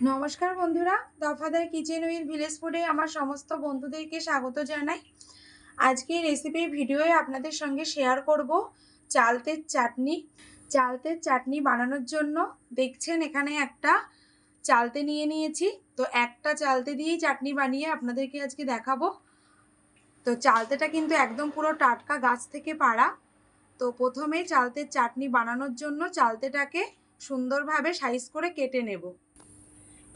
নমস্কার বন্ধুরা, দফাদার kitchen with village ফুডে আমার সমস্ত বন্ধুদেরকে স্বাগত জানাই। আজকে রেসিপির ভিডিওয়ে আপনাদের সঙ্গে শেয়ার করব চালতের চাটনি। চালতের চাটনি বানানোর জন্য দেখছেন এখানে একটা চালতে নিয়ে নিয়েছি। তো একটা চালতে দিয়েই চাটনি বানিয়ে আপনাদেরকে আজকে দেখাবো। তো চালতেটা কিন্তু একদম পুরো টাটকা গাছ থেকে পাড়া। তো প্রথমে চালতের চাটনি বানানোর জন্য চালতেটাকে সুন্দরভাবে সাইজ করে কেটে নেব।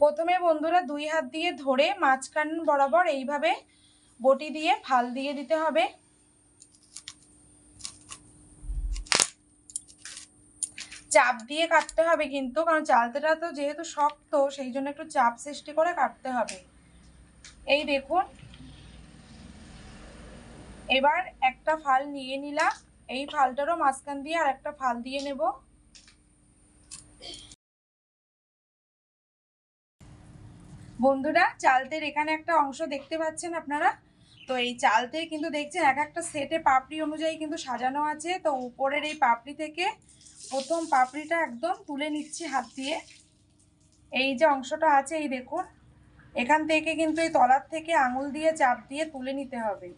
প্রথমে বন্ধুরা দুই হাত দিয়ে ধরে মাঝখান বরাবর এইভাবে বটি দিয়ে ফাল দিয়ে দিতে হবে। চাপ দিয়ে কাটতে হবে কিন্তু, কারণ চালতেটা তো যেহেতু শক্ত, সেই জন্য একটু চাপ সৃষ্টি করে কাটতে হবে। এই দেখুন। এবার একটা ফাল নিয়ে নিলাম। এই ফালটারও মাঝখান দিয়ে আর একটা ফাল দিয়ে নেব। বন্ধুরা, চালতের এখানে একটা অংশ দেখতে পাচ্ছেন আপনারা? তো এই চালতে কিন্তু দেখছেন, এক একটা সেটে পাপড়ি অনুযায়ী কিন্তু সাজানো আছে। তো উপরের এই পাপড়ি থেকে প্রথম পাপড়িটা একদম তুলে নিচ্ছি হাত দিয়ে। এই যে অংশটা আছে, এই দেখুন। এখান থেকে কিন্তু এই তলার থেকে আঙুল দিয়ে চাপ দিয়ে তুলে নিতে হবে।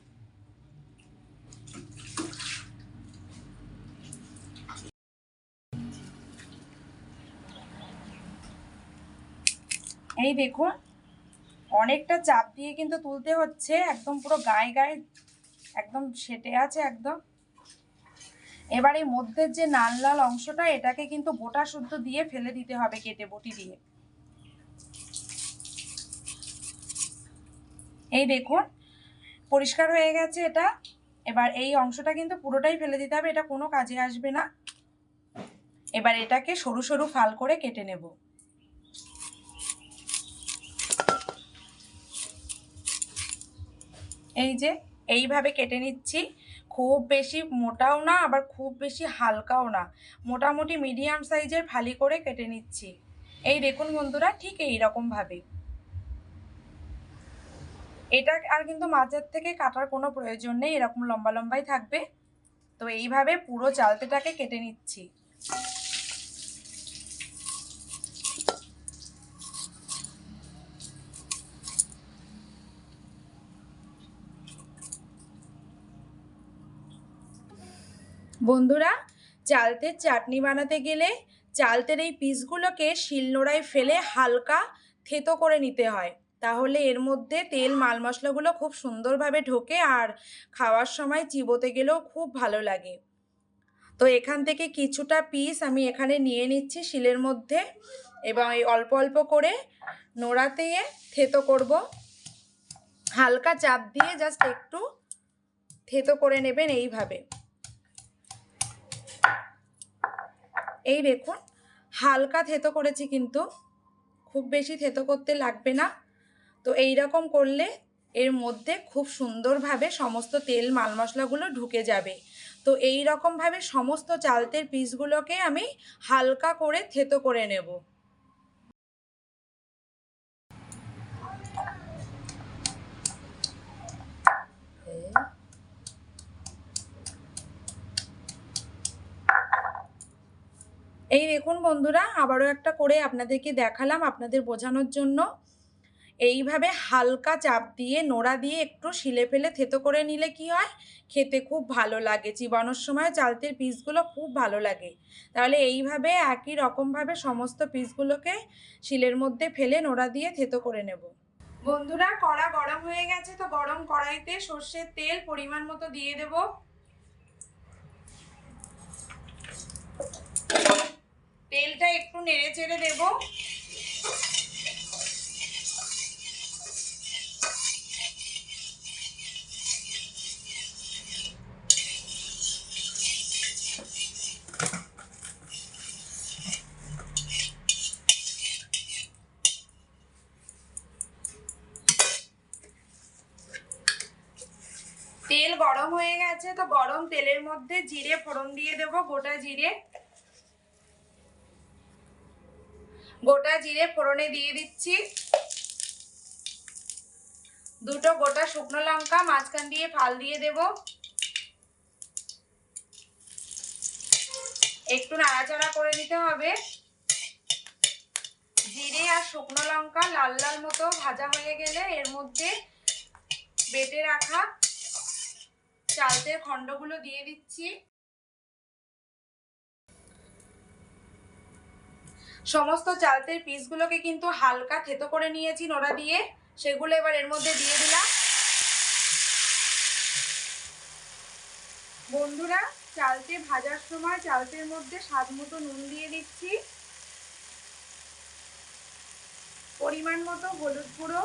এই দেখুন অনেকটা চাপ দিয়ে কিন্তু তুলতে হচ্ছে, একদম পুরো গায়ে গায়ে একদম সেটে আছে একদম। এবার এই মধ্যের যে নাল লাল অংশটা, এটাকে কিন্তু বোটা শুদ্ধ দিয়ে ফেলে দিতে হবে কেটে বটি দিয়ে। এই দেখুন, পরিষ্কার হয়ে গেছে এটা। এবার এই অংশটা কিন্তু পুরোটাই ফেলে দিতে হবে, এটা কোনো কাজে আসবে না। এবার এটাকে সরু সরু ফাল করে কেটে নেব। এই যে, এইভাবে কেটে নিচ্ছি। খুব বেশি মোটাও না, আবার খুব বেশি হালকাও না। মোটামুটি মিডিয়াম সাইজের ফালি করে কেটে নিচ্ছি। এই দেখুন বন্ধুরা, ঠিক এই রকমভাবে এটা আর কিন্তু মাঝের থেকে কাটার কোনো প্রয়োজন নেই, এরকম লম্বা লম্বাই থাকবে। তো এইভাবে পুরো চালতেটাকে কেটে নিচ্ছি। বন্ধুরা, চালতের চাটনি বানাতে গেলে চালতের এই পিসগুলোকে শিলনোড়ায় ফেলে হালকা থেতো করে নিতে হয়। তাহলে এর মধ্যে তেল, মাল মশলাগুলো খুব সুন্দরভাবে ঢোকে আর খাওয়ার সময় চিবোতে গেলেও খুব ভালো লাগে। তো এখান থেকে কিছুটা পিস আমি এখানে নিয়ে নিচ্ছি শিলের মধ্যে এবং এই অল্প অল্প করে নোড়াতে থেতো করব। হালকা চাপ দিয়ে জাস্ট একটু থেতো করে নেবেন এইভাবে। এই দেখুন, হালকা থেতো করেছি কিন্তু, খুব বেশি থেতো করতে লাগবে না। তো এই রকম করলে এর মধ্যে খুব সুন্দরভাবে সমস্ত তেল মাল মশলাগুলো ঢুকে যাবে। তো এই রকমভাবে সমস্ত চালতের পিসগুলোকে আমি হালকা করে থেতো করে নেব। এই দেখুন বন্ধুরা, আবারও একটা করে আপনাদেরকে দেখালাম আপনাদের বোঝানোর জন্য। এইভাবে হালকা চাপ দিয়ে, নোড়া দিয়ে একটু শিলে ফেলে থেতো করে নিলে কি হয়? খেতে খুব ভালো লাগে। চিবানোর সময় চালতের পিসগুলো খুব ভালো লাগে। তাহলে এইভাবে একই রকমভাবে সমস্ত পিসগুলোকে শিলের মধ্যে ফেলে, নোড়া দিয়ে থেতো করে নেব। বন্ধুরা, কড়া গরম হয়ে গেছে, তো গরম কড়াইতে সর্ষের তেল পরিমাণ মতো দিয়ে দেব। তেলটা একটু নেড়ে চেড়ে দেবো। তেল গরম হয়ে গেছে, তো গরম তেলের মধ্যে জিরে ফোড়ন দিয়ে দেব, গোটা জিরে। গোটা জিরে ফোড়নে দিয়ে দিচ্ছি। দুটো গোটা শুকনো লঙ্কা মাঝখান দিয়ে ফাল দিয়ে দেব। একটু নাড়াচাড়া করে নিতে হবে। জিরে আর শুকনো লঙ্কা লাল লাল মতো ভাজা হয়ে গেলে এর মধ্যে বেটে রাখা চালতের খণ্ডগুলো দিয়ে দিচ্ছি। সমস্ত চালতের পিসগুলোকে কিন্তু হালকা থেতো করে নিয়েছি নোড়া দিয়ে। সেগুলো এবার এর মধ্যে দিয়ে দিলাম। বন্ধুরা, চালতে ভাজার সময় চালতের মধ্যে স্বাদ মতো নুন দিয়ে দিচ্ছি। পরিমাণ মতো হলুদ গুঁড়ো।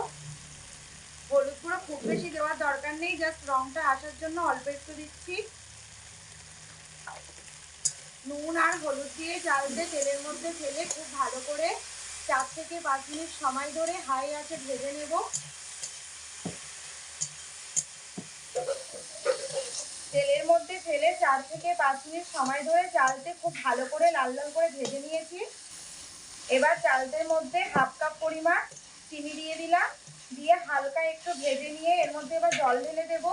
হলুদ গুঁড়ো খুব বেশি দেওয়ার দরকার নেই, জাস্ট রংটা আসার জন্য অল্প একটু দিচ্ছি। নুন আর হলুদ দিয়ে চাল দিয়ে তেলের মধ্যে ফেলে খুব ভালো করে চার থেকে পাঁচ মিনিট সময় ধরে হাই আছে ভেজে নেব। তেলের মধ্যে ফেলে চার থেকে পাঁচ মিনিট সময় ধরে চালতে খুব ভালো করে লাল লাল করে ভেজে নিয়েছি। এবার চালতের মধ্যে হাফ কাপ পরিমাণ চিনি দিয়ে দিলাম। দিয়ে হালকা একটু ভেজে নিয়ে এর মধ্যে এবার জল ঢেলে দেবো।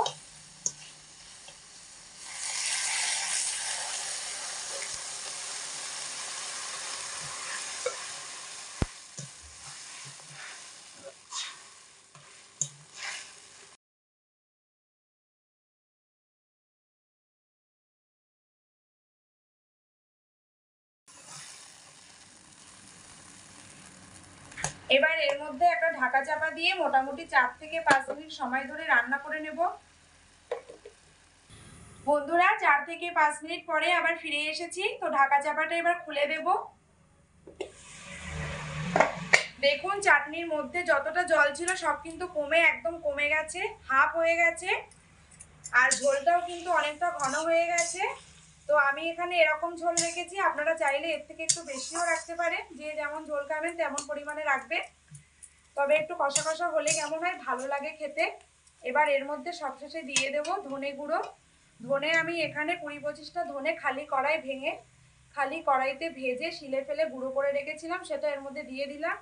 এবার এর মধ্যে একটা ঢাকা চাপা দিয়ে মোটামুটি চার থেকে পাঁচ মিনিট সময় ধরে রান্না করে নেব। বন্ধুরা, চার থেকে পাঁচ মিনিট পরে আবার ফিরে এসেছি। তো ঢাকা চাপাটা এবার খুলে দেব। দেখুন, চাটনির মধ্যে যতটা জল ছিল সব কিন্তু কমে, একদম কমে গেছে, হাফ হয়ে গেছে। আর ঝোলটাও কিন্তু অনেকটা ঘন হয়ে গেছে। তো আমি এখানে এরকম ঝোল রেখেছি, আপনারা চাইলে এর থেকে একটু বেশিও রাখতে পারেন, যে যেমন ঝোল খাবেন তেমন পরিমাণে রাখবেন। তবে একটু কষা কষা হলে কেমন হয়, ভালো লাগে খেতে। এবার এর মধ্যে সবশেষে দিয়ে দেব ধনে গুঁড়ো। ধনে আমি এখানে কুড়ি পঁচিশটা ধনে খালি কড়াই ভেঙে, খালি কড়াইতে ভেজে শিলে ফেলে গুঁড়ো করে রেখেছিলাম, সেটা এর মধ্যে দিয়ে দিলাম।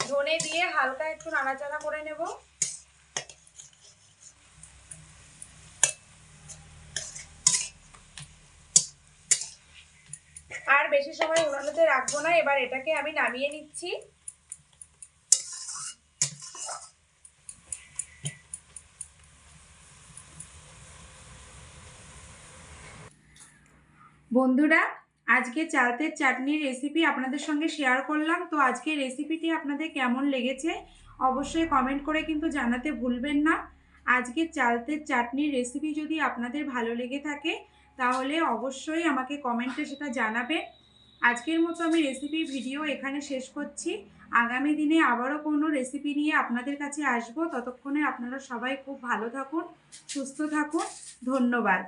ধনে দিয়ে হালকা একটু নাড়াচাড়া করে নেব আর বেশি সময় উনানোতে রাখব না, এবার এটাকে আমি নামিয়ে নিচ্ছি। বন্ধুরা, আজকে চালতের চাটনির রেসিপি আপনাদের সঙ্গে শেয়ার করলাম। তো আজকে রেসিপিটি আপনাদের কেমন লেগেছে, অবশ্যই কমেন্ট করে কিন্তু জানাতে ভুলবেন না। আজকে চালতের চাটনির রেসিপি যদি আপনাদের ভালো লেগে থাকে, তাহলে অবশ্যই আমাকে কমেন্টে সেটা জানাবে আজকের মতো আমি রেসিপি ভিডিও এখানে শেষ করছি। আগামী দিনে আবারও কোনো রেসিপি নিয়ে আপনাদের কাছে আসব। ততক্ষণে আপনারা সবাই খুব ভালো থাকুন, সুস্থ থাকুন। ধন্যবাদ।